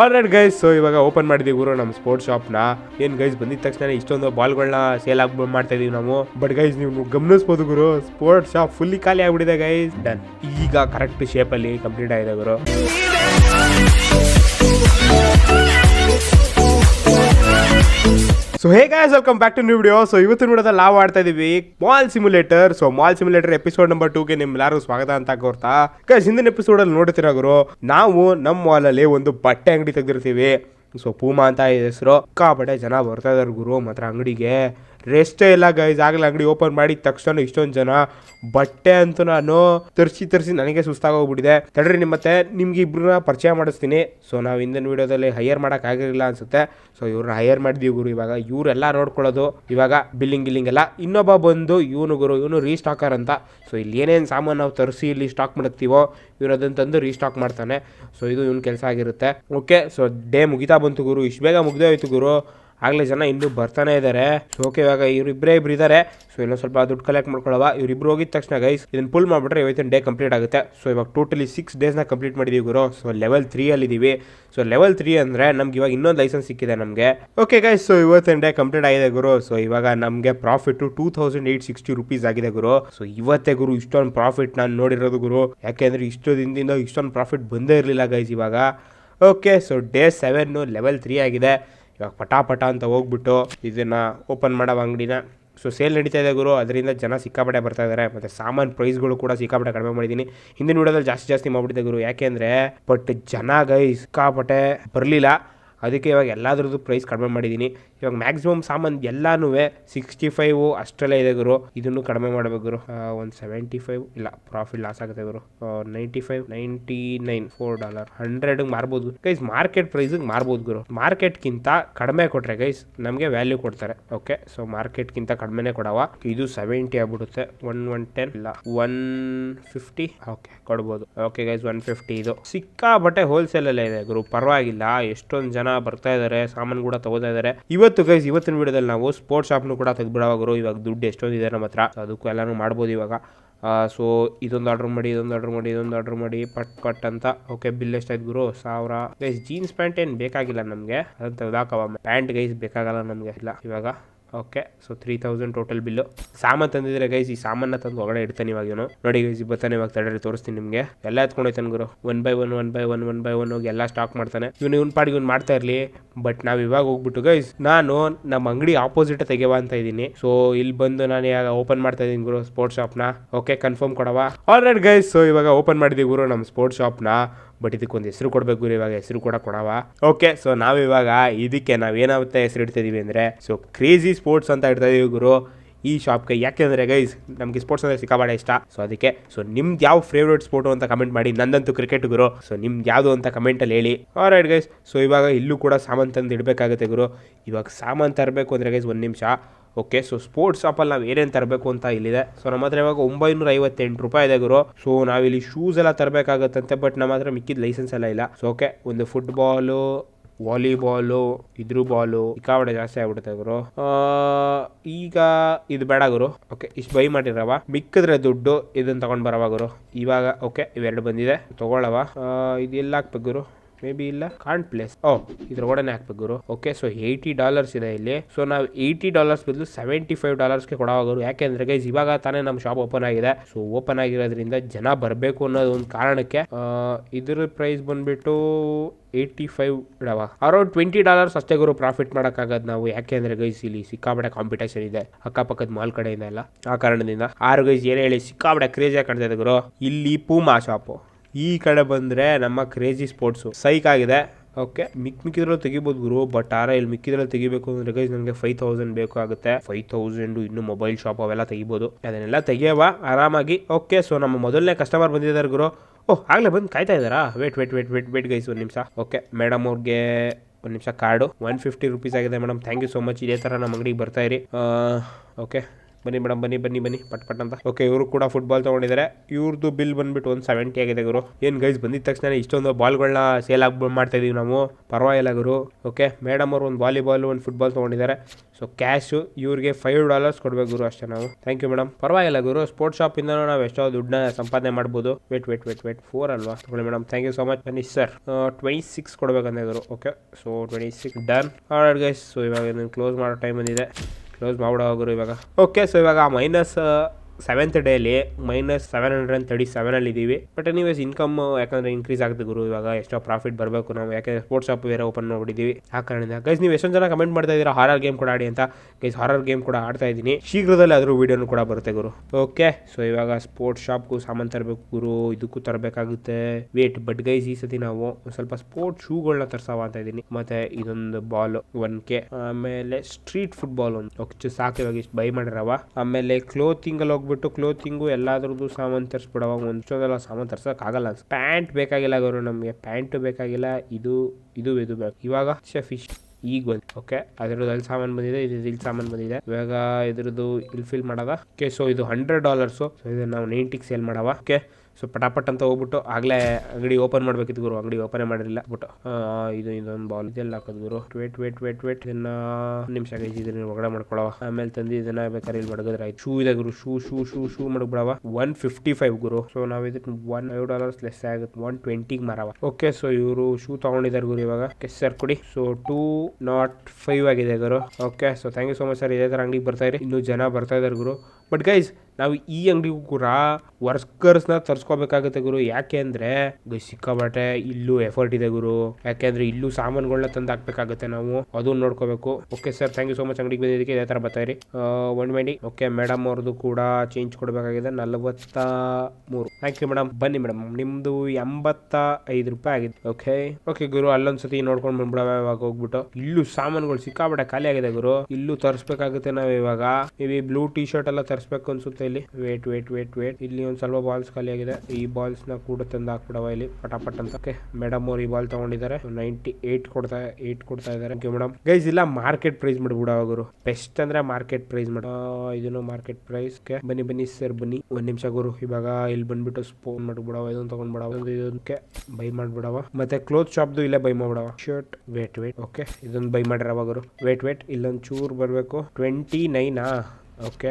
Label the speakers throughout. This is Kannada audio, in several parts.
Speaker 1: ಆಲ್ರೈಟ್ ಗೈಸ್ ಸೊ ಇವಾಗ ಓಪನ್ ಮಾಡಿದೀವಿ ಗುರು, ನಮ್ಮ ಸ್ಪೋರ್ಟ್ಸ್ ಶಾಪ್ನ ಏನು ಗೈಸ್ ಬಂದಿದ ತಕ್ಷಣ ಇಷ್ಟೊಂದು ಬಾಲ್ಗಳನ್ನ ಸೇಲ್ ಆಗಿ ಮಾಡ್ತಾ ಇದೀವಿ ನಾವು. ಬಟ್ ಗೈಸ್ ನೀವು ಗಮನಿಸ್ಬೋದು ಗುರು ಸ್ಪೋರ್ಟ್ಸ್ ಶಾಪ್ ಫುಲ್ಲಿ ಖಾಲಿ ಆಗ್ಬಿಟ್ಟಿದೆ ಗೈಸ್ ಡನ್ ಈಗ ಕರೆಕ್ಟ್ ಶೇಪಲ್ಲಿ ಕಂಪ್ಲೀಟ್ ಆಗಿದೆ ಗುರು. So hey guys welcome back to new video so ಇವತ್ತಿನ ವಿಡಿಯೋದಲ್ಲಿ ನಾವು ಆಡ್ತಾ ಇದೀವಿ mall simulator. So mall simulator episode number ಟೂಗೆ ನಿಮ್ಮೆಲ್ಲರೂ ಸ್ವಾಗತ ಅಂತ ಕೋರ್ತಾ. ಗೈಸ್ ಹಿಂದಿನ ಎಪಿಸೋಡ್ ಅಲ್ಲಿ ನೋಡ್ತೀರಾ ಗುರು, ನಾವು ನಮ್ಮ ಮಾಲ್ ಅಲ್ಲಿ ಒಂದು ಬಟ್ಟೆ ಅಂಗಡಿ ತೆಗೆದಿರ್ತೀವಿ. ಸೊ ಪೂಮಾ ಅಂತ ಹೆಸರು. ಸಿಕ್ಕಾಪಟ್ಟೆ ಜನ ಬರ್ತಾ ಇದಾರೆ ಗುರು ಮಾತ್ರ ಅಂಗಡಿಗೆ. ರೆಸ್ಟೇ ಇಲ್ಲ ಗೈಸ್ ಆಗಲೇ ಅಂಗಡಿ ಓಪನ್ ಮಾಡಿದ ತಕ್ಷಣ ಇಷ್ಟೊಂದು ಜನ ಬಟ್ಟೆ ಅಂತೂ ನಾನು ತರಿಸಿ ತರಿಸಿ ನನಗೆ ಸುಸ್ತಾಗೋಗ್ಬಿಟ್ಟಿದೆ. ತಡ್ರಿ ನಿಮ್ಮ ಮತ್ತೆ, ನಿಮ್ಗೆ ಇಬ್ಬರನ್ನ ಪರಿಚಯ ಮಾಡಿಸ್ತೀನಿ. ಸೊ ನಾವು ಹಿಂದಿನ ವಿಡಿಯೋದಲ್ಲಿ ಹೈಯರ್ ಮಾಡೋಕ್ಕಾಗಿರಲಿಲ್ಲ ಅನ್ಸುತ್ತೆ. ಸೊ ಇವ್ರನ್ನ ಹೈಯರ್ ಮಾಡಿದ್ವಿ ಗುರು. ಇವಾಗ ಇವರೆಲ್ಲ ನೋಡ್ಕೊಳ್ಳೋದು. ಇವಾಗ ಬಿಲ್ಲಿಂಗ್ ಗಿಲ್ಲಿಂಗ್ ಎಲ್ಲ. ಇನ್ನೊಬ್ಬ ಬಂದು ಇವನು ಗುರು, ಇವನು ರೀಸ್ಟಾಕರ್ ಅಂತ. ಸೊ ಇಲ್ಲಿ ಏನೇನು ಸಾಮಾನು ನಾವು ತರಿಸಿ ಇಲ್ಲಿ ಸ್ಟಾಕ್ ಮಾಡ್ತೀವೋ, ಇವ್ರು ಅದನ್ನು ತಂದು ರೀಸ್ಟಾಕ್ ಮಾಡ್ತಾನೆ. ಸೊ ಇದು ಇವನ ಕೆಲಸ ಆಗಿರುತ್ತೆ. ಓಕೆ ಸೊ ಡೇ ಮುಗಿತಾ ಬಂತು ಗುರು. ಇಷ್ಟು ಬೇಗ ಮುಗ್ದೇ ಹೋಯ್ತು ಗುರು. ಆಗಲೇ ಜನ ಇನ್ನೂ ಬರ್ತಾನೆ ಇದ್ದಾರೆ ಓಕೆ ಇವಾಗ ಇವರಿಬ್ಬರೇ ಇಬ್ರು ಇದ್ದಾರೆ ಸೊ ಇನ್ನೊಂದು ಸ್ವಲ್ಪ ದುಡ್ಡು ಕಲೆಕ್ಟ್ ಮಾಡ್ಕೊಳ್ಳೋವ. ಇವರಿಬ್ಬರು ಹೋಗಿದ ತಕ್ಷಣ ಗೈಸ್ ಇದನ್ನು ಪುಲ್ ಮಾಡಿಬಿಟ್ರೆ ಇವತ್ತಿನ ಡೇ ಕಂಪ್ಲೀಟ್ ಆಗುತ್ತೆ. ಸೊ ಇವಾಗ ಟೋಟಲಿ ಸಿಕ್ಸ್ ಡೇಸ್ನ ಕಂಪ್ಲೀಟ್ ಮಾಡಿದೀವಿ ಗುರು. ಸೊ ಲೆವೆಲ್ ತ್ರೀ ಇದೀವಿ ಸೊ ಲೆವೆಲ್ ತ್ರೀ ಅಂದರೆ ನಮ್ಗೆ ಇವಾಗ ಇನ್ನೊಂದು ಲೈಸೆನ್ಸ್ ಸಿಕ್ಕಿದೆ ನಮಗೆ. ಓಕೆ ಗೈಸ್ ಸೊ ಇವತ್ತಿನ ಡೇ ಕಂಪ್ಲೀಟ್ ಆಗಿದೆ ಗುರು. ಸೊ ಇವಾಗ ನಮಗೆ profit two thousand eight sixty rupees ಆಗಿದೆ ಗುರು. ಸೊ ಇವತ್ತೇ ಗುರು ಇಷ್ಟೊಂದು ಪ್ರಾಫಿಟ್ ನಾನು ನೋಡಿರೋದು ಗುರು. ಯಾಕೆಂದ್ರೆ ಇಷ್ಟು ದಿನದಿಂದ ಇಷ್ಟೊಂದು ಪ್ರಾಫಿಟ್ ಬಂದೇ ಇರಲಿಲ್ಲ ಗೈಸ್ ಇವಾಗ. Okay so day seven level three ಆಗಿದೆ. ಇವಾಗ ಪಟ ಪಟ ಅಂತ ಹೋಗ್ಬಿಟ್ಟು ಇದನ್ನ ಓಪನ್ ಮಾಡೋ ಅಂಗಡಿನ. ಸೊ ಸೇಲ್ ನಡೀತಾ ಇದೆ ಗುರು. ಅದರಿಂದ ಜನ ಸಿಕ್ಕಾಪಟ್ಟೆ ಬರ್ತಾ ಇದ್ದಾರೆ ಮತ್ತು ಸಾಮಾನು ಪ್ರೈಸ್ಗಳು ಕೂಡ ಸಿಕ್ಕಾಪಟ್ಟೆ ಕಡಿಮೆ ಮಾಡಿದ್ದೀನಿ ಹಿಂದಿನ ವಿಡಿಯೋದಲ್ಲಿ ಜಾಸ್ತಿ ಜಾಸ್ತಿ ಮಾಡ್ಬಿಟ್ಟಿದೆ ಗುರು. ಯಾಕೆಂದರೆ ಬಟ್ ಜನ ಗೈ ಸಿಕ್ಕಾಪಟ್ಟೆ ಬರಲಿಲ್ಲ. ಅದಕ್ಕೆ ಇವಾಗ ಎಲ್ಲಾದ್ರದ್ದು ಪ್ರೈಸ್ ಕಡಿಮೆ ಮಾಡಿದ್ದೀನಿ ಇವಾಗ ಮ್ಯಾಕ್ಸಿಮಮ್ ಸಾಮಾನು ಎಲ್ಲಾನು ಸಿಕ್ಸ್ಟಿ ಫೈವ್ ಅಷ್ಟರಲ್ಲೇ ಇದೆ ಗುರು. ಇದನ್ನು ಕಡಿಮೆ ಮಾಡಬೇಕು ಗುರು. ಒಂದು ಸೆವೆಂಟಿ ಫೈವ್ ಇಲ್ಲ ಪ್ರಾಫಿಟ್ ಲಾಸ್ ಆಗುತ್ತೆ ಗುರು. Ninety five ninety nine four dollar hundred ಮಾರ್ಬೋದು. ಗೈಸ್ ಮಾರ್ಕೆಟ್ ಪ್ರೈಸಿಗೆ ಮಾರ್ಬೋದು ಗುರು. ಮಾರ್ಕೆಟ್ಗಿಂತ ಕಡಿಮೆ ಕೊಟ್ರೆ ಗೈಸ್ ನಮಗೆ ವ್ಯಾಲ್ಯೂ ಕೊಡ್ತಾರೆ. ಓಕೆ ಸೊ ಮಾರ್ಕೆಟ್ಗಿಂತ ಕಡಿಮೆನೇ ಕೊಡವ. ಇದು ಸೆವೆಂಟಿ ಆಗ್ಬಿಡುತ್ತೆ. ಒನ್ ಒನ್ ಟೆನ್ ಇಲ್ಲ. ಒನ್ ಫಿಫ್ಟಿ ಓಕೆ ಕೊಡ್ಬೋದು. ಓಕೆ ಗೈಸ್ ಒನ್ ಫಿಫ್ಟಿ ಇದು. ಸಿಕ್ಕಾಬಟ್ಟೆ ಹೋಲ್ಸೇಲ್ ಅಲ್ಲೇ ಇದೆ ಗುರು. ಪರವಾಗಿಲ್ಲ. ಎಷ್ಟೊಂದು ಜನ ಬರ್ತಾ ಇದ್ದಾರೆ ಸಾಮಾನು ಕೂಡ ತಗೋತಾ ಇದಾರೆ. ಇವತ್ತು ಗೈಸ್ ಇವತ್ತಿನ ವಿಡಿಯೋದಲ್ಲಿ ನಾವು ಸ್ಪೋರ್ಟ್ಸ್ ಶಾಪ್ನು ಕೂಡ ತೆಗ್ದ್ಬಿಡವ ಗುರು. ಇವಾಗ ದುಡ್ಡು ಎಷ್ಟೊಂದು ಇದೆ ನಮ್ಮ ಹತ್ರ. ಅದಕ್ಕೂ ಎಲ್ಲಾನು ಮಾಡ್ಬೋದು ಇವಾಗ. ಸೊ ಇದೊಂದು ಆರ್ಡರ್ ಮಾಡಿ, ಇದೊಂದು ಆರ್ಡರ್ ಮಾಡಿ, ಇದೊಂದು ಆರ್ಡರ್ ಮಾಡಿ, ಪಟ್ ಪಟ್ ಅಂತ. ಓಕೆ ಬಿಲ್ ಎಷ್ಟಾಯ್ತು ಗುರು? ಸಾವಿರ. ಗೈಸ್ ಜೀನ್ಸ್ ಪ್ಯಾಂಟ್ ಏನು ಬೇಕಾಗಿಲ್ಲ ನಮಗೆ. ಅದನ್ನು ತೆಗೆದಾಕವ ಪ್ಯಾಂಟ್ ಗೈಸ್ ಬೇಕಾಗಲ್ಲ ನಮಗೆ. ಇಲ್ಲ, ಇವಾಗ. Okay so three thousand total bill ಸಾಮಾನು ತಂದಿದ್ರೆ ಗೈಸ್ ಈ ಸಾಮಾನ ತಂದು ಒಳಗಡೆ ಇಡ್ತಾನೆ ಇವಾಗ ಇವನು. ನೋಡಿ ಗೈಸ್ ಬರ್ತಾನೆ ಇವಾಗ ತಡೆಯಲ್ಲಿ ತೋರಿಸ್ತೀನಿ ನಿಮಗೆ. ಎಲ್ಲ ಎತ್ಕೊಂಡೋಯ್ತಾನೆ ಗುರು. One by one one by one one by one ಹೋಗಿ ಎಲ್ಲ ಸ್ಟಾಕ್ ಮಾಡ್ತಾನೆ. ಇವನು ಇವ್ನ ಪಾಡಿಗೆ ಇವ್ನು ಮಾಡ್ತಾ ಇರಲಿ ಬಟ್ ನಾವು ಇವಾಗ ಹೋಗ್ಬಿಟ್ಟು ಗೈಸ್ ನಾನು ನಮ್ಮ ಅಂಗಡಿ ಆಪೋಸಿಟ್ ತೆಗೆವ ಅಂತ ಇದ್ದೀನಿ. ಸೊ ಇಲ್ಲಿ ಬಂದು ನಾನು ಇವಾಗ ಓಪನ್ ಮಾಡ್ತಾ ಇದ್ದೀನಿ ಗುರು ಸ್ಪೋರ್ಟ್ಸ್ ಶಾಪ್ನ ಓಕೆ ಕನ್ಫರ್ಮ್ ಕೊಡವಾ? ಆಲ್ರೈಟ್ ಗೈಸ್ ಸೊ ಇವಾಗ ಓಪನ್ ಮಾಡಿದ್ದೀವಿ ಗುರು ನಮ್ಮ ಸ್ಪೋರ್ಟ್ಸ್ ಶಾಪ್ನ ಬಟ್ ಇದಕ್ಕೊಂದು ಹೆಸರು ಕೊಡಬೇಕು ಗುರು, ಇವಾಗ ಹೆಸರು ಕೂಡ ಕೊಡವ. ಓಕೆ ಸೊ ನಾವಿವಾಗ ಇದಕ್ಕೆ ನಾವೇನಾಗುತ್ತೆ ಹೆಸರು ಇಡ್ತಿದೀವಿ ಅಂದರೆ ಸೊ ಕ್ರೇಜಿ ಸ್ಪೋರ್ಟ್ಸ್ ಅಂತ ಇಡ್ತಾ ಇದೀವಿ ಗುರು. ಈ ಶಾಪ್ಗೆ ಯಾಕೆಂದರೆ ಗೈಸ್ ನಮಗೆ ಸ್ಪೋರ್ಟ್ಸ್ ಅಂದರೆ ಸಿಕ್ಕಾಬಾಡ ಇಷ್ಟ. ಸೊ ಅದಕ್ಕೆ ಸೊ ನಿಮ್ದು ಯಾವ ಫೇವ್ರೇಟ್ ಸ್ಪೋರ್ಟು ಅಂತ ಕಮೆಂಟ್ ಮಾಡಿ, ನಂದಂತೂ ಕ್ರಿಕೆಟ್ ಗುರು. ಸೊ ನಿಮ್ದು ಯಾವುದು ಅಂತ ಕಮೆಂಟಲ್ಲಿ ಹೇಳಿ. ಆಲ್ರೈಟ್ ಗೈಸ್ ಸೊ ಇವಾಗ ಇಲ್ಲೂ ಕೂಡ ಸಾಮಾನು ತಂದು ಇಡಬೇಕಾಗುತ್ತೆ ಗುರು. ಇವಾಗ ಸಾಮಾನು ತರಬೇಕು ಅಂದರೆ ಗೈಸ್ ಒಂದು ನಿಮಿಷ. ಓಕೆ ಸೊ ಸ್ಪೋರ್ಟ್ಸ್ ಶಾಪಲ್ಲಿ ನಾವು ಏನೇನು ತರಬೇಕು ಅಂತ ಇಲ್ಲಿದೆ. ಸೊ ನಮ್ಮ ಹತ್ರ ಇವಾಗ ಒಂಬೈನೂರ ಐವತ್ತೆಂಟು ರೂಪಾಯಿ ಇದೆ ಗುರು. ಸೊ ನಾವಿಲ್ಲಿ ಶೂಸ್ ಎಲ್ಲ ತರಬೇಕಾಗತ್ತಂತೆ ಬಟ್ ನಮ್ಮ ಹತ್ರ ಮಿಕ್ಕಿದ ಲೈಸೆನ್ಸ್ ಎಲ್ಲ ಇಲ್ಲ. ಸೊ ಓಕೆ ಒಂದು ಫುಟ್ಬಾಲು ವಾಲಿಬಾಲು ಇದ್ರ ಬಾಲು ಇಕಾವಡೆ ಜಾಸ್ತಿ ಆಗ್ಬಿಡುತ್ತೆ ಗುರು. ಈಗ ಇದು ಬೇಡ ಗುರು. ಓಕೆ ಇಷ್ಟು ಬೈ ಮಾಡಿರವ. ಮಿಕ್ಕಿದ್ರೆ ದುಡ್ಡು ಇದನ್ನ ತಗೊಂಡ್ ಬರವ ಗುರು. ಇವಾಗ ಓಕೆ ಇವೆರಡು ಬಂದಿದೆ, ತಗೊಳ್ಳವ. ಎಲ್ಲ ಹಾಕ್ಬೇಕು ಗುರು? ಮೇ ಬಿ ಇಲ್ಲ. ಕಾಂಟ್ ಪ್ಲೇಸ್ ಓ ಇದ್ರ ಒಡನೆ ಹಾಕ್ಬೇಕು ಗುರು. ಓಕೆ ಸೊ ಏಯ್ಟಿ ಡಾಲರ್ಸ್ ಇದೆ ಇಲ್ಲಿ. ಸೊ ನಾವು ಏಯ್ಟಿ ಡಾಲರ್ಸ್ ಬದಲು ಸೆವೆಂಟಿ ಫೈವ್ ಡಾಲರ್ಸ್ಗೆ ಕೊಡೋರು ಯಾಕೆಂದ್ರೆ ಗೈಸ್ ಇವಾಗ ತಾನೇ ನಮ್ಮ ಶಾಪ್ ಓಪನ್ ಆಗಿದೆ. ಸೊ ಓಪನ್ ಆಗಿರೋದ್ರಿಂದ ಜನ ಬರಬೇಕು ಅನ್ನೋದು ಒಂದು ಕಾರಣಕ್ಕೆ ಇದ್ರ ಪ್ರೈಸ್ ಬಂದ್ಬಿಟ್ಟು ಏಯ್ಟಿ ಫೈವ್ ಇಡವ ಅರೌಂಡ್ ಟ್ವೆಂಟಿ ಡಾಲರ್ಸ್ ಅಷ್ಟೇ ಗುರು ಪ್ರಾಫಿಟ್ ಮಾಡೋಕ್ಕಾಗದು ನಾವು. ಯಾಕೆಂದ್ರೆ ಗೈಸ್ ಇಲ್ಲಿ ಸಿಕ್ಕಾಪಟ್ಟೆ ಕಾಂಪಿಟೇಷನ್ ಇದೆ. ಅಕ್ಕಪಕ್ಕದ ಮಾಲ್ ಕಡೆಯಿಂದ ಎಲ್ಲ. ಆ ಕಾರಣದಿಂದ ಆರು ಗೈಸ್ ಏನೇ ಹೇಳಿ ಸಿಕ್ಕಾಪಟ್ಟೆ ಕ್ರೇಜಾಗಿ ಕಾಣ್ತಾ ಇದೆ ಗುರು. ಇಲ್ಲಿ ಪೂಮಾ ಶಾಪು ಈ ಕಡೆ ಬಂದ್ರೆ ನಮ್ಮ ಕ್ರೇಜಿ ಸ್ಪೋರ್ಟ್ಸು ಸೈಕ್ ಆಗಿದೆ. ಓಕೆ ಮಿಕ್ ಮಿಕ್ಕಿದ್ರಲ್ಲಿ ತೆಗಿಬೋದು ಗುರು ಬಟ್ ಆರ ಇಲ್ಲಿ ಮಿಕ್ಕಿದ್ರಲ್ಲಿ ತೆಗಿಬೇಕು ಅಂದ್ರೆ ಗೈಸ್ ನನಗೆ ಫೈವ್ ತೌಸಂಡ್ ಬೇಕಾಗುತ್ತೆ ಫೈವ್ ತೌಸಂಡ್ ಇನ್ನು ಮೊಬೈಲ್ ಶಾಪ್ ಅವೆಲ್ಲ ತೆಗಿಬೋದು. ಅದನ್ನೆಲ್ಲ ತೆಗಿಯವ ಆರಾಮಾಗಿ. ಓಕೆ ಸೊ ನಮ್ಮ ಮೊದಲನೇ ಕಸ್ಟಮರ್ ಬಂದಿದ್ದಾರೆ ಗುರು. ಓಹ್, ಆಗಲೇ ಬಂದು ಕಾಯ್ತಾ ಇದ್ದಾರಾ? Wait wait wait wait wait guys ಒಂದು ನಿಮಿಷ. ಓಕೆ ಮೇಡಮ್ ಅವ್ರಿಗೆ ಒಂದು ನಿಮಿಷ ಕಾರ್ಡು ಒನ್ ಫಿಫ್ಟಿ ರುಪೀಸ್ ಆಗಿದೆ madam thank you so much ಇದೇ ಥರ ನಮ್ಮ ಅಂಗಡಿಗೆ ಬರ್ತಾ ಇರಿ. ಓಕೆ ಬನ್ನಿ ಮೇಡಮ್, ಬನ್ನಿ ಬನ್ನಿ ಬನ್ನಿ, ಪಟ್ ಪಟ್ ಅಂತ. ಓಕೆ ಇವರು ಕೂಡ ಫುಟ್ಬಾಲ್ ತಗೊಂಡಿದ್ದಾರೆ ಇವ್ರದ್ದು ಬಿಲ್ ಬಂದ್ಬಿಟ್ಟು ಒಂದು ಸೆವೆಂಟಿ ಆಗಿದೆ ಗುರು. ಏನು ಗೈಸ್ ಬಂದಿದ ತಕ್ಷಣ ಇಷ್ಟೊಂದು ಬಾಲ್ಗಳನ್ನ ಸೇಲ್ ಆಗಿ ಮಾಡ್ತಾ ಇದೀವಿ ನಾವು. ಪರವಾಗಿಲ್ಲ ಗುರು. ಓಕೆ ಮೇಡಮ್ ಅವರು ಒಂದು ವಾಲಿಬಾಲ್ ಒಂದು ಫುಟ್ಬಾಲ್ ತೊಗೊಂಡಿದ್ದಾರೆ ಸೊ ಕ್ಯಾಶು ಇವ್ರಿಗೆ ಫೈವ್ ಡಾಲರ್ಸ್ ಕೊಡ್ಬೇಕು ಗುರು ಅಷ್ಟೇ ನಾವು. ಥ್ಯಾಂಕ್ ಯು ಮೇಡಮ್ ಪರವಾಗಿಲ್ಲ ಗುರು. ಸ್ಪೋರ್ಟ್ಸ್ ಶಾಪಿಂದ ನಾವು ಎಷ್ಟೋ ದುಡ್ಡನ್ನ ಸಂಪಾದನೆ ಮಾಡ್ಬೋದು. Wait wait wait wait four ಅಲ್ವಾ? ತಗೊಳ್ಳಿ madam thank you so much ಬನ್ನಿ ಸರ್ ಟ್ವೆಂಟಿ ಸಿಕ್ಸ್ ಕೊಡ್ಬೇಕಂದ್ರೆ ಗುರು. Okay so twenty six done order guys so ಇವಾಗ ಕ್ಲೋಸ್ ಮಾಡೋ ಟೈಮ್ ಬಂದಿದೆ. ಕ್ಲೋಸ್ ಮಾಡ್ಬಿಡೋ ಗುರು ಇವಾಗ ಓಕೆ ಸೊ ಇವಾಗ minus seventh daily minus seven hundred and thirty ಸೆವೆನಲ್ಲಿ ಇದ್ದೀವಿ. ಬಟ್ ಎನಿವೇಸ್ ಇನ್ಕಮ್ ಯಾಕಂದ್ರೆ ಇನ್ಕ್ರೀಸ್ ಆಗುತ್ತೆ ಗುರು, ಇವಾಗ ಎಷ್ಟೋ ಪ್ರಾಫಿಟ್ ಬರಬೇಕು ನಾವು. ಯಾಕೆ ಸ್ಪೋರ್ಟ್ಸ್ ಶಾಪ್ ಬೇರೆ ಓಪನ್ ಮಾಡಿದ್ದೀವಿ ಆ ಕಾರಣದಿಂದ. ಗೈಸ್ ನೀವು ಎಷ್ಟೊಂದು ಜನ ಕಮೆಂಟ್ ಮಾಡ್ತಾ ಇದ್ದೀರಾ? ಹಾರರ್ ಗೇಮ್ ಕೂಡ ಆಡಿ ಅಂತ. ಗೈಸ್ ಹಾರರ್ ಗೇಮ್ ಕೂಡ ಆಡ್ತಾ ಇದ್ದೀನಿ. ಶೀಘ್ರದಲ್ಲಿ ಅದ್ರ ವೀಡಿಯೋನು ಕೂಡ ಬರುತ್ತೆ ಗುರು. ಓಕೆ ಸೊ ಇವಾಗ ಸ್ಪೋರ್ಟ್ಸ್ ಶಾಪ್ಗೂ ಸಾಮಾನು ತರಬೇಕು ಗುರು. ಇದಕ್ಕೂ ತರಬೇಕಾಗುತ್ತೆ. ವೇಟ್ ಬಟ್ ಗೈಸ್ ಈ ಸತಿ ನಾವು ಸ್ವಲ್ಪ ಸ್ಪೋರ್ಟ್ಸ್ ಶೂಗಳನ್ನ ತರ್ಸವ ಅಂತ ಇದ್ದೀನಿ. ಮತ್ತೆ ಇದೊಂದು ಬಾಲ್ ಒನ್ ಕೆ ಆಮೇಲೆ ಸ್ಟ್ರೀಟ್ ಫುಟ್ಬಾಲ್ ಒಂದು. ಸಾಕು ಇವಾಗ, ಇಷ್ಟು ಬೈ ಮಾಡಿರವ ಆಮೇಲೆ ಕ್ಲೋತಿಂಗ್ ಅಲ್ಲಿ ಹೋಗ್ಬಿಟ್ಟು ಕ್ಲೋತಿಂಗು ಎಲ್ಲಾದ್ರದ್ದು ಸಾಮಾನು ತರಿಸ್ಬಿಡವಾಗ ಒಂದೊಂದೆಲ್ಲ ಸಾಮಾನು ತರ್ಸೋಕ್ಕಾಗಲ್ಲ. ಪ್ಯಾಂಟ್ ಬೇಕಾಗಿಲ್ಲ ಗೌರವ ನಮಗೆ. ಪ್ಯಾಂಟು ಬೇಕಾಗಿಲ್ಲ, ಇದು ಇದು ಇದು ಬೇಕು. ಇವಾಗ ಫಿಶ್, ಈಗ ಬಂದು. ಓಕೆ ಅದ್ರದ್ದು ಅಲ್ಲಿ ಸಾಮಾನು ಬಂದಿದೆ ಇದು ಇಲ್ಲಿ ಸಾಮಾನು ಬಂದಿದೆ. ಇವಾಗ ಇದ್ರದ್ದು ಇಲ್ಲಿ ಫಿಲ್ ಮಾಡೋದ? ಓಕೆ ಸೊ ಇದು ಹಂಡ್ರೆಡ್ ಡಾಲರ್ಸು ಸೊ ಇದನ್ನ ನಾವು ನೈಂಟಿಗೆ ಸೇಲ್ ಮಾಡವ. ಓಕೆ ಸೊ ಪಟಾಪಟ್ ಅಂತ ಹೋಗ್ಬಿಟ್ಟು ಆಗಲೇ ಅಂಗಡಿ ಓಪನ್ ಮಾಡ್ಬೇಕಿತ್ತು ಗುರು. ಅಂಗಡಿ ಓಪನ್ ಮಾಡಿರಲಿಲ್ಲ. ಬಿಟ್ಟು ಇದು ಇದೊಂದು ಬಾಲ್ ಇದೆಲ್ಲ ಹಾಕೋದು ಗುರು. ವೇಟ್ ವೇಟ್ ವೇಟ್ ವೇಟ್ ಇದನ್ನ ನಿಮಿಷ ಗೈಸ್ ಇದನ್ನ ಒಳಗಡೆ ಮಾಡ್ಕೊಳವ. ಆಮೇಲೆ ತಂದು ಇದನ್ನ ಬೇಕಾದ್ರೆ ಇಲ್ಲಿ ಮಡಗಿದ್ರೆ ಆಯ್ತು. ಶೂ ಇದೆ ಗುರು. ಶೂ ಶೂ ಶೂ ಶೂ ಮಡಗ್ಬಿಡವ. ಒನ್ ಫಿಫ್ಟಿ ಫೈವ್ ಗುರು. ಸೊ ನಾವು ಇದಕ್ಕೆ ಒನ್ ಫೈವ್ ಡಾಲರ್ಸ್ ಲೆಸ್ ಆಗುತ್ತೆ. ಒನ್ ಟ್ವೆಂಟಿಗೆ ಮಾರವ. ಓಕೆ ಸೊ ಇವರು ಶೂ ತಗೊಂಡಿದ್ದಾರೆ ಗುರು ಇವಾಗ. ಕೆಸ್ ಸರ್ ಕೊಡಿ. ಸೊ ಟೂ ನಾಟ್ ಫೈವ್ ಆಗಿದೆ ಗುರು. Okay so thank you so much sir ಇದೇ ಥರ ಅಂಗಡಿಗೆ ಬರ್ತಾ ಇರಿ. ಇನ್ನೂ ಜನ ಬರ್ತಾ ಇದ್ದಾರೆ ಗುರು. ಬಟ್ ಗೈಸ್ ನಾವು ಈ ಅಂಗಡಿಗೂ ಕೂಡ ವರ್ಕರ್ಸ್ನ ತರ್ಸ್ಕೋಬೇಕಾಗುತ್ತೆ ಗುರು. ಯಾಕೆ ಅಂದ್ರೆ ಸಿಕ್ಕಾಬಟ್ಟೆ ಇಲ್ಲೂ ಎಫರ್ಟ್ ಇದೆ ಗುರು. ಯಾಕೆಂದ್ರೆ ಇಲ್ಲೂ ಸಾಮಾನುಗಳನ್ನ ತಂದು ಹಾಕ್ಬೇಕಾಗುತ್ತೆ ನಾವು. ಅದನ್ನ ನೋಡ್ಕೋಬೇಕು. Okay sir thank you so much ಅಂಗಡಿಗೆ ಬಂದಿದ್ದಕ್ಕೆ ಇದೇ ಥರ ಬರ್ತಾ ಇರಿ. ಒನ್ ಮೈಂಡಿ ಓಕೆ ಮೇಡಮ್ ಅವ್ರದ್ದು ಕೂಡ ಚೇಂಜ್ ಕೊಡಬೇಕಾಗಿದೆ. ನಲವತ್ತ ಮೂರು ಥ್ಯಾಂಕ್ ಯು ಮೇಡಮ್ ಬನ್ನಿ ಮೇಡಮ್ ನಿಮ್ದು ಎಂಬತ್ತ ಐದು ರೂಪಾಯಿ ಆಗಿದೆ. ಓಕೆ ಓಕೆ ಗುರು, ಅಲ್ಲೊಂದ್ಸತಿ ನೋಡ್ಕೊಂಡು ಬಂದ್ಬಿಡವ ಇವಾಗ ಹೋಗ್ಬಿಟ್ಟು. ಇಲ್ಲೂ ಸಾಮಾನುಗಳು ಸಿಕ್ಕಾಬಟ್ಟೆ ಖಾಲಿ ಆಗಿದೆ ಗುರು. ಇಲ್ಲೂ ತರಿಸ್ಬೇಕಾಗುತ್ತೆ ನಾವು ಇವಾಗ. ಈ ಬ್ಲೂ ಟಿ ಶರ್ಟ್ ಎಲ್ಲ ತರಿಸ್ಬೇಕು ಅನ್ಸುತ್ತೆ ಇಲ್ಲಿ. ವೇಟ್ ವೇಟ್ ವೇಟ್ ವೇಟ್ ಇಲ್ಲಿ ಒಂದ್ ಸ್ವಲ್ಪ ಬಾಲ್ಸ್ ಖಾಲಿ ಆಗಿದೆ. ಈ ಬಾಲ್ಸ್ನ ಕೂಡ ತಂದು ಹಾಕ್ಬಿಡವ ಇಲ್ಲಿ. ಪಟಾಪಟ್ ಅಂತ. ಓಕೆ ಮೇಡಮ್ ಅವ್ರು ಈ ಬಾಲ್ ತಗೊಂಡಿದ್ದಾರೆ. ನೈಂಟಿ ಏಟ್ ಕೊಡ್ತಾ ಏಟ್ ಕೊಡ್ತಾ ಇದ್ದಾರೆ. ಮೇಡಮ್ ಗೈಸ್ ಇಲ್ಲ ಮಾರ್ಕೆಟ್ ಪ್ರೈಸ್ ಮಾಡ್ಬಿಡ ಗುರು. ಬೆಸ್ಟ್ ಅಂದ್ರೆ ಮಾರ್ಕೆಟ್ ಪ್ರೈಸ್ ಮಾಡ. ಇದನ್ನು ಮಾರ್ಕೆಟ್ ಪ್ರೈಸ್ ಬನ್ನಿ ಬನ್ನಿ ಸರ್ ಬನ್ನಿ. ಒಂದ್ ನಿಮಿಷ ಗುರು. ಇವಾಗ ಇಲ್ಲಿ ಬಂದ್ಬಿಟ್ಟು ಸ್ಪೋನ್ ಮಾಡ್ಬಿಡವ ಇದನ್ನ ತಗೊಂಡ್ಬಿಡವ. ಒಂದು ಇದಕ್ಕೆ ಬೈ ಮಾಡ್ಬಿಡವ. ಮತ್ತೆ ಕ್ಲೋತ್ ಶಾಪ್ದು ಇಲ್ಲೇ ಬೈ ಮಾಡ್ಬಿಡವ. ಶರ್ಟ್ ವೇಟ್ ವೇಟ್ ಓಕೆ ಇದೊಂದು ಬೈ ಮಾಡಿರವ ಗುರು. ವೇಟ್ ವೇಟ್ ಇಲ್ಲೊಂದು ಚೂರ್ ಬರಬೇಕು. ಟ್ವೆಂಟಿ ನೈನಾ ಓಕೆ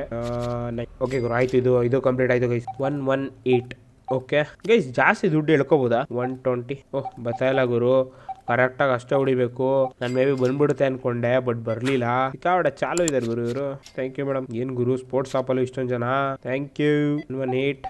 Speaker 1: ಓಕೆ ಗುರು, ಆಯ್ತು, ಇದು ಇದು ಕಂಪ್ಲೀಟ್ ಆಯ್ತು guys one one eight okay guys ಜಾಸ್ತಿ ದುಡ್ಡು ಹೇಳ್ಕೋಬೋದಾ? ಒನ್ ಟ್ವೆಂಟಿ ಓಹ್ ಇಲ್ಲ, ಗುರು. ಕರೆಕ್ಟಾಗಿ ಅಷ್ಟೇ ಹೊಡಿಬೇಕು. ನಾನು ಮೇ ಬಿ ಬಂದ್ಬಿಡುತ್ತೆ ಅನ್ಕೊಂಡೆ ಬಟ್ ಬರಲಿಲ್ಲ. ಸಿಕ್ಕಾಬಡೆ ಚಾಲು ಇದ್ದಾರೆ ಗುರು, ಇವರು. ಥ್ಯಾಂಕ್ ಯು ಮೇಡಮ್ ಏನು ಗುರು ಸ್ಪೋರ್ಟ್ಸ್ ಶಾಪಲ್ಲೂ ಇಷ್ಟೊಂದು ಜನ. Thank you one eight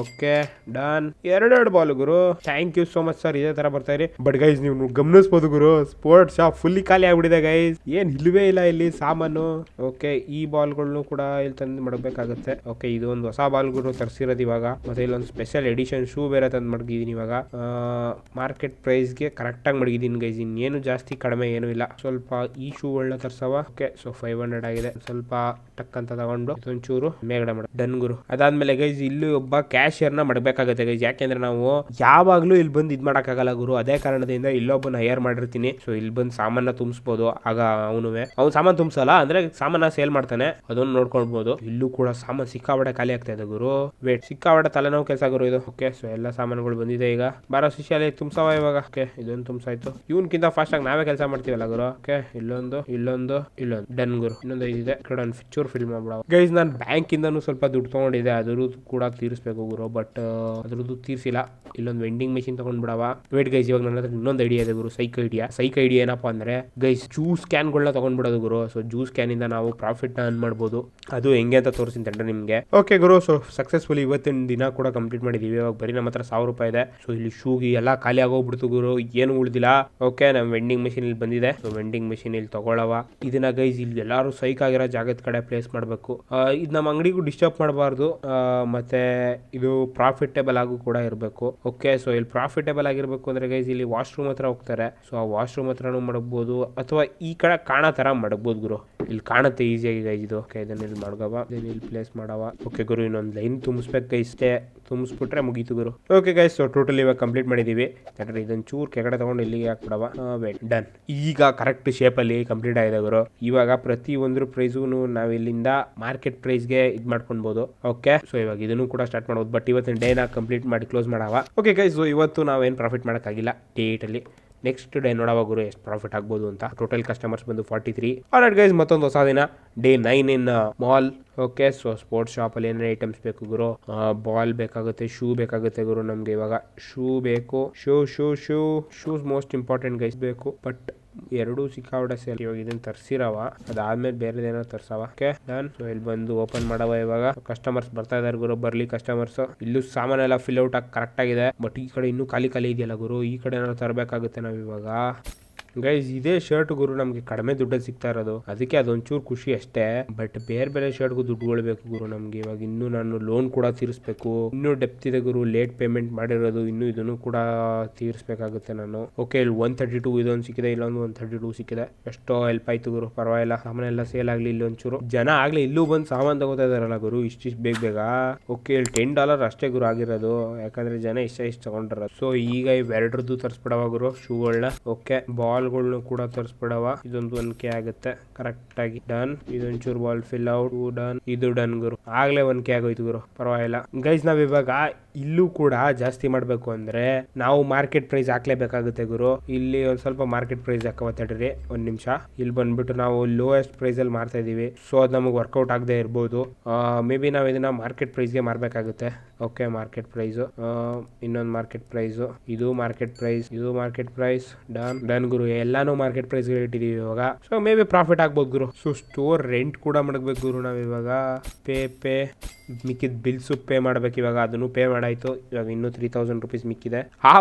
Speaker 1: okay done ಎರಡೆರಡು ball Guru. Thank you so much sir ಇದೇ ತರ ಬರ್ತಾ ಇರಿ. ಬಟ್ ಗೈಸ್ ನೀವು ಗಮನಿಸ್ಬೋದು ಗುರು. ಸ್ಪೋರ್ಟ್ಸ್ ಶಾಪ್ ಫುಲ್ಲಿ ಖಾಲಿ ಆಗ್ಬಿಟ್ಟಿದೆ ಗೈಸ್ ಏನ್ ಇಲ್ವೇ ಇಲ್ಲ ಇಲ್ಲಿ ಸಾಮಾನು. ಓಕೆ ಈ ಬಾಲ್ಗಳನ್ನು ಕೂಡ ಇಲ್ಲಿ ತಂದು ಮಾಡಬೇಕಾಗುತ್ತೆ ಓಕೆ ಇದು ಒಂದು ಹೊಸ ಗುರು ತರಿಸಿರೋದು ಇವಾಗ. ಮತ್ತೆ ಇಲ್ಲೊಂದು ಸ್ಪೆಷಲ್ ಎಡಿಷನ್ ಶೂ ಬೇರೆ ತಂದು ಮಡಗಿದೀನಿ ಇವಾಗ. ಮಾರ್ಕೆಟ್ ಪ್ರೈಸ್ಗೆ ಕರೆಕ್ಟಾಗಿ ಮಡಗಿದೀನಿ ಗೈಸ್ ಇನ್ನೇನು ಜಾಸ್ತಿ ಕಡಿಮೆ ಏನು ಇಲ್ಲ. ಸ್ವಲ್ಪ ಈ ಶೂಗಳನ್ನ ತರ್ಸವ ಓಕೆ ಸೊ ಫೈವ್ ಹಂಡ್ರೆಡ್ ಆಗಿದೆ. ಸ್ವಲ್ಪ ಟಕ್ ಅಂತ ತಗೊಂಡು ಒಂಚೂರು ಮೇಗಡೆ ಮಾಡ. ಡನ್ ಗುರು. ಅದಾದ್ಮೇಲೆ ಗೈಸ್ ಇಲ್ಲಿ ಒಬ್ಬ ಕ್ಯಾಶಿಯರ್ನ ಮಾಡಬೇಕಾಗುತ್ತೆ ಗೈಸ್ ಯಾಕೆಂದ್ರೆ ನಾವು ಯಾವಾಗ್ಲೂ ಇಲ್ಲಿ ಬಂದು ಇದ್ ಮಾಡಕ್ಕಾಗಲ್ಲ ಗುರು. ಅದೇ ಕಾರಣದಿಂದ ಇಲ್ಲೊಬ್ಬನ ಹೈಯರ್ ಮಾಡಿರ್ತೀನಿ. ಸೊ ಇಲ್ಲಿ ಬಂದು ಸಾಮಾನ ತುಂಬಿಸ್ಬೋದು. ಆಗ ಅವನು ಅವ್ನು ಸಾಮಾನ್ ತುಂಬಿಸಲ್ಲ, ಅಂದ್ರೆ ಸಾಮಾನ ಸೇಲ್ ಮಾಡ್ತಾನೆ. ಅದನ್ನ ನೋಡ್ಕೊಳ್ಬಹುದು ಇಲ್ಲೂ ಕೂಡ ಸಾಮಾನ್ ಸಿಕ್ಕಾಬಡೆ ಖಾಲಿ ಆಗ್ತಾ ಇದೆ ಗುರು. ವೇಟ್ ಸಿಕ್ಕಾಬಡೆ ತಲೆನೋವು ಕೆಲಸ ಗುರು ಇದು. ಓಕೆ ಸೊ ಎಲ್ಲ ಸಾಮಾನುಗಳು ಬಂದಿದೆ ಈಗ. ಬಾರೋ ಶಿಷ್ಯಲ್ಲಿ ತುಂಬಿಸವ ಇವಾಗ. ಓಕೆ ಇದೊಂದು ತುಂಬಿಸಾಯ್ತು. ಇವನ್ಕಿಂತ ಫಾಸ್ಟ್ ಆಗಿ ನಾವೇ ಕೆಲಸ ಮಾಡ್ತೀವಲ್ಲ ಗುರು. ಓಕೆ ಇಲ್ಲೊಂದು ಇಲ್ಲೊಂದು ಇಲ್ಲೊಂದು. ಡನ್ ಗುರು. ಇನ್ನೊಂದು ಇದೆ. ಕಡೆ ಒಂದು ಚೂರು ಫಿಲ್ ಮಾಡ್ಬಿಡ ಗೈಸ್ ನಾನು ಬ್ಯಾಂಕ್ ಇಂದನೂ ಸ್ವಲ್ಪ ದುಡ್ಡು ತಗೊಂಡಿದೆ ಅದ್ರದ್ದು ಕೂಡ ತೀರಿಸ್ಬೇಕು ಗುರು ಬಟ್ ಅದ್ರದ್ದು ತೀರ್ಸಿಲ್ಲ. ಇಲ್ಲೊಂದು ವೆಂಡಿಂಗ್ ಮೆಷಿನ್ ತಗೊಂಡ್ಬಿಡವ ವೇಟ್ ಗೈಸ್ ಇವಾಗ ನನ್ನ ಹತ್ರ ಇನ್ನೊಂದು ಐಡಿಯಾ ಇದೆ ಗುರು ಸೈಕ್ ಐಡಿಯಾ ಸೈಕ್ ಐಡಿಯಾ ಏನಪ್ಪಾ ಅಂದ್ರೆ ಗೈಸ್ ಜ್ಯೂಸ್ ಕ್ಯಾನ್ಗಳನ್ನ ತಗೊಂಡ್ಬಿಡೋದು ಗುರು. ಸೊ ಜ್ಯೂಸ್ ಕ್ಯಾನ್ ಇಂದ ನಾವು ಪ್ರಾಫಿಟ್ ಅರ್ನ್ ಮಾಡ್ಬೋದು. ಅದು ಹೆಂಗೆ ಅಂತ ತೋರಿಸ್ತೀನಿ ತಂಡ್ರೆ ನಿಮಗೆ. ಓಕೆ ಗುರು ಸೊ ಸಕ್ಸಸ್ಫುಲ್ ಇವತ್ತಿನ ದಿನ ಕೂಡ ಕಂಪ್ಲೀಟ್ ಮಾಡಿದೀವಿ. ಇವಾಗ ಬರೀ ನಮ್ಮ ಹತ್ರ ಸಾವಿರ ರೂಪಾಯಿ ಇದೆ. ಸೊ ಇಲ್ಲಿ ಶೂಗಿ ಎಲ್ಲ ಖಾಲಿ ಆಗೋಗ್ಬಿಡ್ತು ಗುರು. ಏನು ಉಳಿದಿಲ್ಲ. ಓಕೆ ನಮ್ಮ ವೆಂಡಿಂಗ್ ಮೆಷಿನ್ ಇಲ್ಲಿ ಬಂದಿದೆ. ಸೊ ವೆಂಡಿಂಗ್ ಮೆಷಿನ್ ಇಲ್ಲಿ ತಗೊಳವ. ಇದನ್ನ ಗೈಸ್ ಇಲ್ಲಿ ಎಲ್ಲರೂ ಸೈಕ್ ಆಗಿರೋ ಜಾಗದ ಕಡೆ ಪ್ಲೇಸ್ ಮಾಡಬೇಕು. ಇದು ನಮ್ಮ ಅಂಗಡಿಗೂ ಡಿಸ್ಟರ್ಬ್ ಮಾಡಬಾರ್ದು. ಮತ್ತೆ ಇದು ಪ್ರಾಫಿಟೇಬಲ್ ಆಗು ಕೂಡ ಇರಬೇಕು. ಓಕೆ ಸೊ ಇಲ್ಲಿ ಪ್ರಾಫಿಟೇಬಲ್ ಆಗಿರಬೇಕು ಅಂದ್ರೆ ಗೈಸ್ ಇಲ್ಲಿ ವಾಶ್ರೂಮ್ ಹತ್ರ ಹೋಗ್ತಾರೆ. ಸೊ ಆ ವಾಶ್ರೂಮ್ ಹತ್ರನೂ ಮಾಡಬಹುದು ಅಥವಾ ಈ ಕಡೆ ಕಾಣೋ ತರ ಮಾಡಬಹುದು ಗುರು. ಇಲ್ಲಿ ಕಾಣುತ್ತೆ ಈಸಿಯಾಗಿ ಗೈಸ್ ಇದು. ಓಕೆ ಇದನ್ನ ಇಲ್ಲಿ ಮಡ್ಗವ. ಇಲ್ಲಿ ಪ್ಲೇಸ್ ಮಾಡವ. ಓಕೆ ಗುರು, ಇನ್ನೊಂದು ಲೈನ್ ತುಂಬಿಸ್ಬೇಕು ಇಷ್ಟೇ ತುಂಬಿಸ್ಬಿಟ್ರೆ ಮುಗೀತು ಗುರು. ಓಕೆ ಗೈಸ್ ಸೊ ಟೋಟಲ್ ಇವಾಗ ಕಂಪ್ಲೀಟ್ ಮಾಡಿದೀವಿ. ಯಾಕಂದ್ರೆ ಇದನ್ನ ಚೂರ್ ಕೆಗಡೆ ತಗೊಂಡು ಇಲ್ಲಿಗೆ ಹಾಕ್ಬಿಡವ. ವೇಟ್ ಡನ್ ಈಗ ಕರೆಕ್ಟ್ ಶೇಪಲ್ಲಿ ಕಂಪ್ಲೀಟ್ ಆಗಿದೆ ಗುರು. ಇವಾಗ ಪ್ರತಿ ಒಂದು ಪ್ರೈಸು ನಾವು ಇಲ್ಲಿಂದ ಮಾರ್ಕೆಟ್ ಪ್ರೈಸ್ಗೆ ಇದು ಮಾಡ್ಕೊಳ್ಬೋದು. ಓಕೆ ಸೊ ಇವಾಗ ಇದನ್ನು ಕೂಡ ಸ್ಟಾರ್ಟ್ ಮಾಡ್ಬೋದು. ಬಟ್ ಇವತ್ತಿನ ಡೇನ ಕಂಪ್ಲೀಟ್ ಮಾಡಿ ಕ್ಲೋಸ್ ಮಾಡವ. ಓಕೆ ಗೈಸ್ ಸೊ ಇವತ್ತು ನಾವೇನು ಪ್ರಾಫಿಟ್ ಮಾಡೋಕ್ಕಾಗಿಲ್ಲ. ಡೇಟಲ್ಲಿ ನೆಕ್ಸ್ಟ್ ಡೇ ನೋಡೋವಾಗ ಗುರು, ಎಷ್ಟು ಪ್ರಾಫಿಟ್ ಆಗ್ಬೋದು ಅಂತ. ಟೋಟಲ್ ಕಸ್ಟಮರ್ಸ್ ಬಂದು ಫಾರ್ಟಿ ತ್ರೀ ಆಲ್ರೆಡಿ ಗೈಸ್ ಮತ್ತೊಂದು ಹೊಸ ದಿನ. Day nine in mall okay so sports ಶಾಪಲ್ಲಿ ಏನೇನು ಐಟಮ್ಸ್ ಬೇಕು ಗುರು? ಬಾಲ್ ಬೇಕಾಗುತ್ತೆ ಶೂ ಬೇಕಾಗುತ್ತೆ ಗುರು ನಮಗೆ ಇವಾಗ. ಶೂ ಬೇಕು. Shoe shoe shoe shoes most important guys ಬೇಕು. ಬಟ್ ಎರಡೂ ಸಿಕ್ಕಾಬಿಡ ಸೇಲ್ ಇವಾಗ ಇದನ್ನ ತರ್ಸಿರವ. ಅದಾದ್ಮೇಲೆ ಬೇರೆದೇನೋ ತರ್ಸವ. ಓಕೆ ನಾನ್ ಇಲ್ಲಿ ಬಂದು ಓಪನ್ ಮಾಡವ ಇವಾಗ. ಕಸ್ಟಮರ್ಸ್ ಬರ್ತಾ ಇದಾರೆ ಗುರು, ಬರ್ಲಿ ಕಸ್ಟಮರ್ಸ್ ಇಲ್ಲೂ ಸಾಮಾನೆಲ್ಲ ಫಿಲ್ ಔಟ್ ಆಗಿ ಕರೆಕ್ಟ್ ಆಗಿದೆ. ಬಟ್ ಈ ಕಡೆ ಇನ್ನೂ ಖಾಲಿ ಖಾಲಿ ಇದೆಯಲ್ಲ ಗುರು? ಈ ಕಡೆ ಏನಾದ್ರು ತರಬೇಕಾಗುತ್ತೆ ನಾವು ಇವಾಗ? ಗೈಸ್ ಇದೇ ಶರ್ಟ್ ಗುರು, ನಮ್ಗೆ ಕಡಿಮೆ ದುಡ್ಡಲ್ಲಿ ಸಿಗ್ತಾ ಇರೋದು. ಅದಕ್ಕೆ ಅದೊಂಚೂರು ಖುಷಿ ಅಷ್ಟೇ. ಬಟ್ ಬೇರೆ ಬೇರೆ ಶರ್ಟ್ಗೂ ದುಡ್ಡು ಬೇಕು ಗುರು ನಮ್ಗೆ. ಇವಾಗ ಇನ್ನೂ ನಾನು ಲೋನ್ ಕೂಡ ತೀರಿಸ್ಬೇಕು. ಇನ್ನೂ ಡೆಪ್ತ್ ಇದೆ ಗುರು ಲೇಟ್ ಪೇಮೆಂಟ್ ಮಾಡಿರೋದು, ಇನ್ನೂ ಇದನ್ನು ಕೂಡ ತೀರಿಸ್ಬೇಕಾಗುತ್ತೆ ನಾನು. ಓಕೆ ಇಲ್ಲಿ ಒನ್ ತರ್ಟಿ ಟೂ ಇದೊಂದು ಸಿಕ್ಕಿದೆ, ಇಲ್ಲೊಂದು ಒನ್ ತರ್ಟಿ ಟೂ ಸಿಕ್ಕಿದೆ. ಎಷ್ಟೋ ಹೆಲ್ಪ್ ಆಯ್ತು ಗುರು, ಪರವಾಗಿಲ್ಲ. ಸಾಮಾನೆಲ್ಲ ಸೇಲ್ ಆಗ್ಲಿ ಇಲ್ಲಿ ಒಂಚೂರು. ಜನ ಆಗ್ಲಿ ಇಲ್ಲೂ ಬಂದು ಸಾಮಾನು ತಗೋತಾ ಇದಾರಲ್ಲ ಗುರು ಇಷ್ಟಿಷ್ಟು ಬೇಗ ಬೇಗ. ಓಕೆ ಇಲ್ಲಿ ಟೆನ್ ಡಾಲರ್ ಅಷ್ಟೇ ಗುರು ಆಗಿರೋದು. ಯಾಕಂದ್ರೆ ಜನ ಇಷ್ಟ ಇಷ್ಟ ತಗೊಂಡಿರೋದು. ಸೊ ಈಗ ಇವೆರಡ್ರದ್ದು ತರಿಸ್ಬಿಡವ ಗುರು ಶೂಗಳನ್ನ ಓಕೆ ಬಾಲ್ಗಳ್ನು ಕೂಡ ತರಿಸ್ಬಿಡವ ಇದೊಂದು ಒನ್ಕೆ ಆಗುತ್ತೆ. ಕರೆಕ್ಟ್ ಆಗಿ ಡನ್. ಇದೊಂಚೂರು ಬಾಲ್ ಫಿಲ್ ಔಟ್ ಡನ್. ಇದು ಡನ್ ಗುರು. ಆಗ್ಲೇ ಒನ್ ಕೆ ಆಗೋಯ್ತು ಗುರು. ಪರವಾಗಿಲ್ಲ. ಗೈಸ್, ನಾವ್ ಇವಾಗ ಇಲ್ಲೂ ಕೂಡ ಜಾಸ್ತಿ ಮಾಡ್ಬೇಕು ಅಂದ್ರೆ ನಾವು ಮಾರ್ಕೆಟ್ ಪ್ರೈಸ್ ಹಾಕ್ಲೇಬೇಕಾಗುತ್ತೆ ಗುರು. ಇಲ್ಲಿ ಒಂದ್ ಸ್ವಲ್ಪ ಮಾರ್ಕೆಟ್ ಪ್ರೈಸ್ ಹಾಕವ ತಡ್ರಿ. ಒಂದ್ ನಿಮಿಷ. ಇಲ್ಲಿ ಬಂದ್ಬಿಟ್ಟು ನಾವು ಲೋಯೆಸ್ಟ್ ಪ್ರೈಸ್ ಅಲ್ಲಿ ಮಾರ್ತಾ ಇದೀವಿ. ಸೊ ಅದು ನಮಗೆ ವರ್ಕೌಟ್ ಆಗದೆ ಇರ್ಬೋದು. ಮೇ ಬಿ ನಾವು ಇದನ್ನ ಮಾರ್ಕೆಟ್ ಪ್ರೈಸ್ಗೆ ಮಾರ್ಬೇಕಾಗುತ್ತೆ. ಓಕೆ ಮಾರ್ಕೆಟ್ ಪ್ರೈಸ್ ಇನ್ನೊಂದು ಮಾರ್ಕೆಟ್ ಪ್ರೈಸ್ ಇದು ಮಾರ್ಕೆಟ್ ಪ್ರೈಸ್ ಇದು ಮಾರ್ಕೆಟ್ ಪ್ರೈಸ್ ಡನ್ ಡನ್ ಗುರು. ಎಲ್ಲಾನು ಮಾರ್ಕೆಟ್ ಪ್ರೈಸ್ ಇಟ್ಟಿದೀವಿ ಇವಾಗ. ಸೊ ಮೇ ಬಿ ಪ್ರಾಫಿಟ್ ಆಗ್ಬೋದು ಗುರು. ಸೊ ಸ್ಟೋರ್ ರೆಂಟ್ ಕೂಡ ಮಾಡಬೇಕು ಗುರು ನಾವು ಇವಾಗ. ಪೇ ಪೇ ಮಿಕ್ಕಿದ ಬಿಲ್ಸು ಪೇ ಮಾಡ್ಬೇಕು ಇವಾಗ. ಅದನ್ನು ಪೇ ಮಾಡಾಯ್ತು. ಇವಾಗ ಇನ್ನೂ ತ್ರೀ ತೌಸಂಡ್ ರುಪೀಸ್ ಮಿಕ್ಕಿದೆ. ಆ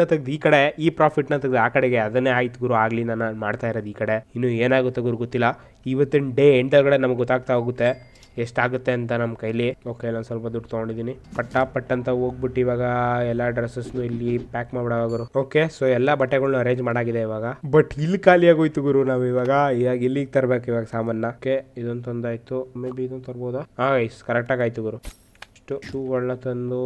Speaker 1: ನ ತೆಗ್ದು ಈ ಕಡೆ, ಈ ಪ್ರಾಫಿಟ್ನ ತೆಗ್ದು ಆ ಕಡೆಗೆ ಅದನ್ನೇ ಆಯ್ತು ಗುರು. ಆಗ್ಲಿ ನಾನು ಮಾಡ್ತಾ ಇರೋದು ಈ ಕಡೆ. ಇನ್ನು ಏನಾಗುತ್ತೆ ಗುರು ಗೊತ್ತಿಲ್ಲ. ಇವತ್ತಿನ ಡೇ ಎಂಟರ್ಗಡೆ ನಮ್ಗೆ ಗೊತ್ತಾಗ್ತಾ ಹೋಗುತ್ತೆ. ಎಷ್ಟಾಗುತ್ತೆ ಅಂತ ನಮ್ಮ ಕೈಲಿ. ಓಕೆ ನಾನು ಸ್ವಲ್ಪ ದುಡ್ಡು ತೊಗೊಂಡಿದ್ದೀನಿ. ಪಟ್ಟ ಪಟ್ಟ ಅಂತ ಹೋಗ್ಬಿಟ್ಟು ಇವಾಗ ಎಲ್ಲ ಡ್ರೆಸ್ಸಸ್ನು ಇಲ್ಲಿ ಪ್ಯಾಕ್ ಮಾಡ್ಬಿಡೋರು ಓಕೆ ಸೊ ಎಲ್ಲ ಬಟ್ಟೆಗಳನ್ನ ಅರೇಂಜ್ ಮಾಡಾಗಿದೆ ಇವಾಗ. ಬಟ್ ಇಲ್ಲಿ ಖಾಲಿಯಾಗೋಯ್ತು ಗುರು ನಾವು ಇವಾಗ. ಇವಾಗ ಇಲ್ಲಿಗೆ ತರ್ಬೇಕು ಇವಾಗ ಸಾಮಾನ ಓಕೆ ಇದೊಂದು ತಂದಾಯ್ತು ಮೇ ಬಿ ಇದೊಂದು ತರ್ಬೋದಾ? ಹಾಂ ಕರೆಕ್ಟಾಗಿ ಆಯ್ತು ಗುರು. ಇಷ್ಟು ಶೂಗಳನ್ನ ತಂದು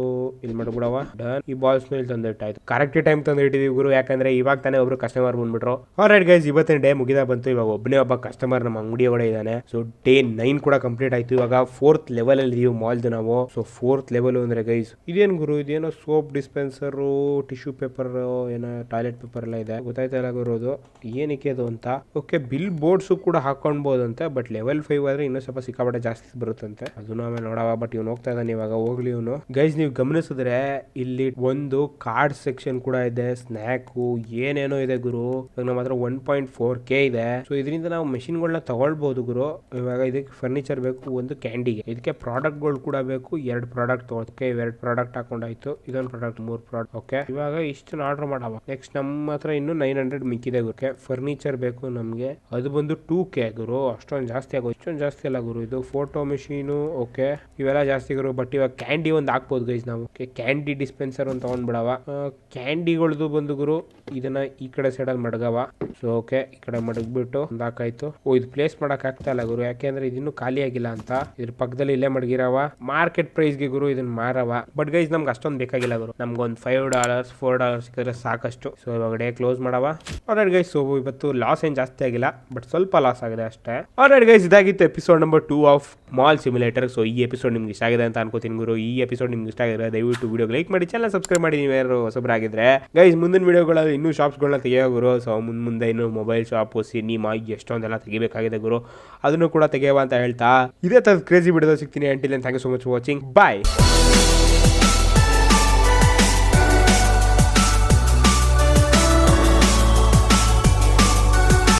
Speaker 1: ಇಲ್ಲಿ ಮಾಡ್ಬಿಡವ ಡನ್ ಈ ಬಾಲ್ಸ್ ಇಲ್ಲಿ ತಂದು ಇಟ್ಟಾಯ್ತು ಕರೆಕ್ಟ್ ಟೈಮ್ ತಂದು ಇಟ್ಟಿದ್ವಿ ಗುರು. ಯಾಕಂದ್ರೆ ಇವಾಗ ತಾನೇ ಒಬ್ರು ಕಸ್ಟಮರ್ ಬಂದ್ಬಿಟ್ರು. ಆಲ್ರೈಟ್ ಗೈಸ್ ಇವತ್ತಿನ ಡೇ ಮುಗಿದ ಬಂತು. ಇವಾಗ ಒಬ್ಬನೇ ಒಬ್ಬ ಕಸ್ಟಮರ್ ನಮ್ಮ ಅಂಗಡಿ ಒಳಗೆ ಇದ್ದಾನೆ. ಸೊ ಡೇ ನೈನ್ ಕೂಡ ಕಂಪ್ಲೀಟ್ ಆಯ್ತು. ಇವಾಗ ಫೋರ್ತ್ ಲೆವೆಲ್ ಅಲ್ಲಿ ಇದೀವಿ ಮಾಲ್ದು ನಾವು. ಸೊ ಫೋರ್ತ್ ಲೆವೆಲ್ ಅಂದ್ರೆ ಗೈಸ್ ಇದೇನ್ ಗುರು? ಇದೇನೋ ಸೋಪ್ ಡಿಸ್ಪೆನ್ಸರ್ ಟಿಶ್ಯೂ ಪೇಪರ್ ಏನೋ ಟಾಯ್ಲೆಟ್ ಪೇಪರ್ ಎಲ್ಲ ಇದೆ. ಗೊತ್ತಾಯ್ತಾ ಇಲ್ಲ ಗುರು ಅದು? ಏನಕ್ಕೆ ಅದು ಅಂತ? ಓಕೆ ಬಿಲ್ ಬೋರ್ಡ್ಸ್ ಕೂಡ ಹಾಕೊಂಡ್ಬೋದಂತೆ ಬಟ್ ಲೆವೆಲ್ ಫೈವ್ ಆದ್ರೆ ಇನ್ನೂ ಸ್ವಲ್ಪ ಸಿಕ್ಕಾಪಟ್ಟೆ ಜಾಸ್ತಿ ಬರುತ್ತಂತೆ. ಅದನ್ನ ಆಮೇಲೆ ನೋಡವ ಬಟ್ ಇವ್ನು ಹೋಗ್ತಾ ಇದ್ದಾನೆ ಇವಾಗ. ಹೋಗ್ಲಿ ಇವನು. ಗೈಸ್ ನೀವು ಗಮನಿಸಿದ್ರೆ ಇಲ್ಲಿ ಒಂದು ಕಾರ್ಡ್ ಸೆಕ್ಷನ್ ಕೂಡ ಇದೆ ಸ್ನ್ಯಾಕು ಏನೇನೋ ಇದೆ ಗುರು. ಇವಾಗ ನಮ್ಮ ಹತ್ರ ಒನ್ ಪಾಯಿಂಟ್ ಫೋರ್ ಕೆ ಇದೆ. ಸೊ ಇದರಿಂದ ನಾವು ಮೆಷಿನ್ಗಳನ್ನ ತಗೊಳ್ಬಹುದು ಗುರು. ಇವಾಗ ಇದಕ್ಕೆ ಫರ್ನಿಚರ್ ಬೇಕು, ಒಂದು ಕ್ಯಾಂಡಿಗೆ ಇದಕ್ಕೆ ಪ್ರಾಡಕ್ಟ್ಗಳು ಕೂಡ ಬೇಕು. ಎರಡು ಪ್ರಾಡಕ್ಟ್ ತಗೋದಕ್ಕೆ ಎರಡು ಪ್ರಾಡಕ್ಟ್ ಹಾಕೊಂಡಾಯ್ತು. ಇದೊಂದು ಪ್ರಾಡಕ್ಟ್ ಮೂರ್ ಪ್ರಾಡಕ್ಟ್ ಓಕೆ ಇವಾಗ ಇಷ್ಟನ್ನ ಆರ್ಡರ್ ಮಾಡವ. ನೆಕ್ಸ್ಟ್ ನಮ್ಮ ಹತ್ರ ಇನ್ನು ನೈನ್ ಹಂಡ್ರೆಡ್ ಮಿಕ್ಕಿದೆ ಗುರುಕೆ ಫರ್ನಿಚರ್ ಬೇಕು ನಮಗೆ. ಅದು ಬಂದು ಟೂ ಕೆ ಗುರು. ಅಷ್ಟೊಂದು ಜಾಸ್ತಿ ಆಗೋ ಇಷ್ಟೊಂದು ಜಾಸ್ತಿ ಅಲ್ಲ ಗುರು, ಇದು ಫೋಟೋ ಮೆಷೀನು ಓಕೆ ಇವೆಲ್ಲ ಜಾಸ್ತಿ ಗುರು ಬಟ್ ಇವಾಗ ಕ್ಯಾಂಡಿ ಒಂದು ಹಾಕ್ಬೋದು ಗೈಸ್ ನಾವು. ಕ್ಯಾಂಡಿ ಡಿಸ್ಪೆನ್ಸರ್ ಒಂದು ತಗೊಂಡ್ಬಿಡವ ಕ್ಯಾಂಡಿಗಳದು ಬಂದು ಗುರು, ಇದನ್ನ ಈ ಕಡೆ ಅಲ್ಲಿ ಮಡಗವ. ಸೊ ಓಕೆ ಈ ಕಡೆ ಮಡಗ್ಬಿಟ್ಟು ಒಂದ್ ಹಾಕಾಯ್ತು. ಓ, ಇದು ಪ್ಲೇಸ್ ಮಾಡಕ್ ಆಗ್ತಾ ಇಲ್ಲ ಗುರು, ಯಾಕೆಂದ್ರೆ ಇದನ್ನು ಖಾಲಿ ಆಗಿಲ್ಲ ಅಂತ. ಇದ್ರ ಪಕ್ಕದಲ್ಲಿ ಇಲ್ಲೇ ಮಡಗಿರವ. ಮಾರ್ಕೆಟ್ ಪ್ರೈಸ್ಗೆ ಗುರು ಇದನ್ನ ಮಾರವ. ಬಟ್ ಗೈಸ್ ನಮ್ಗೆ ಅಷ್ಟೊಂದು ಬೇಕಾಗಿಲ್ಲ ಗುರು. ನಮ್ಗೆ ಒಂದು ಫೈವ್ ಡಾಲರ್ಸ್ ಫೋರ್ ಡಾಲರ್ಸ್ ಇದ್ರೆ ಸಾಕಷ್ಟು. ಸೊ ಇವಾಗ ಡೇ ಕ್ಲೋಸ್ ಮಾಡವ. ಆಲ್ರೆಡಿ ಗೈಸ್ ಸೊ ಇವತ್ತು ಲಾಸ್ ಏನ್ ಜಾಸ್ತಿ ಆಗಿಲ್ಲ. ಬಟ್ ಸ್ವಲ್ಪ ಲಾಸ್ ಆಗಿದೆ ಅಷ್ಟೇ. ಆಲ್ರೆಡಿ ಗೈಸ್ ಇದಾಗಿತ್ತು episode number two of mall simulator so ಈ ಎಪಿಸೋಡ್ ನಿಮ್ಗೆ ಇಷ್ಟ ಆಗಿದೆ ಅಂತ ಅನ್ಕೋತೀನಿ. ಗುರು ಈ ಎಪಿಸೋಡ್ ನಿಮ್ಗೆ ಇಷ್ಟ ಆಗಿದ್ರೆ ದಯವಿಟ್ಟು ವಿಡಿಯೋ ಲೈಕ್ ಮಾಡಿ ಚಾನಲ್ ಸಬ್ಸ್ಕ್ರೈಬ್ ಮಾಡಿ, ನೀವು ಯಾರು ಹೊಸಬರಾಗಿದ್ರೆ. ಗೈಸ್ ಮುಂದಿನ ವಿಡಿಯೋಗಳಲ್ಲಿ ಇನ್ನೂ ಶಾಪ್ಸ್ಗಳನ್ನ ತೆಗೆಯೋ ಗುರು. ಸೊ ಮುಂದೆ ಮುಂದೆ ಇನ್ನು ಮೊಬೈಲ್ ಶಾಪು ಸಿನಿಮಾ ಎಷ್ಟೊಂದೆಲ್ಲ ತೆಗಿಬೇಕಾಗಿದೆ ಗುರು. ಅದನ್ನು ಕೂಡ ತೆಗೆಯುವ ಅಂತ ಹೇಳ್ತಾ. ಇದೇ ತರ ಕ್ರೇಜಿ ವಿಡಿಯೋ ಸಿಗ್ತೀನಿ. Until thank you so much watching bye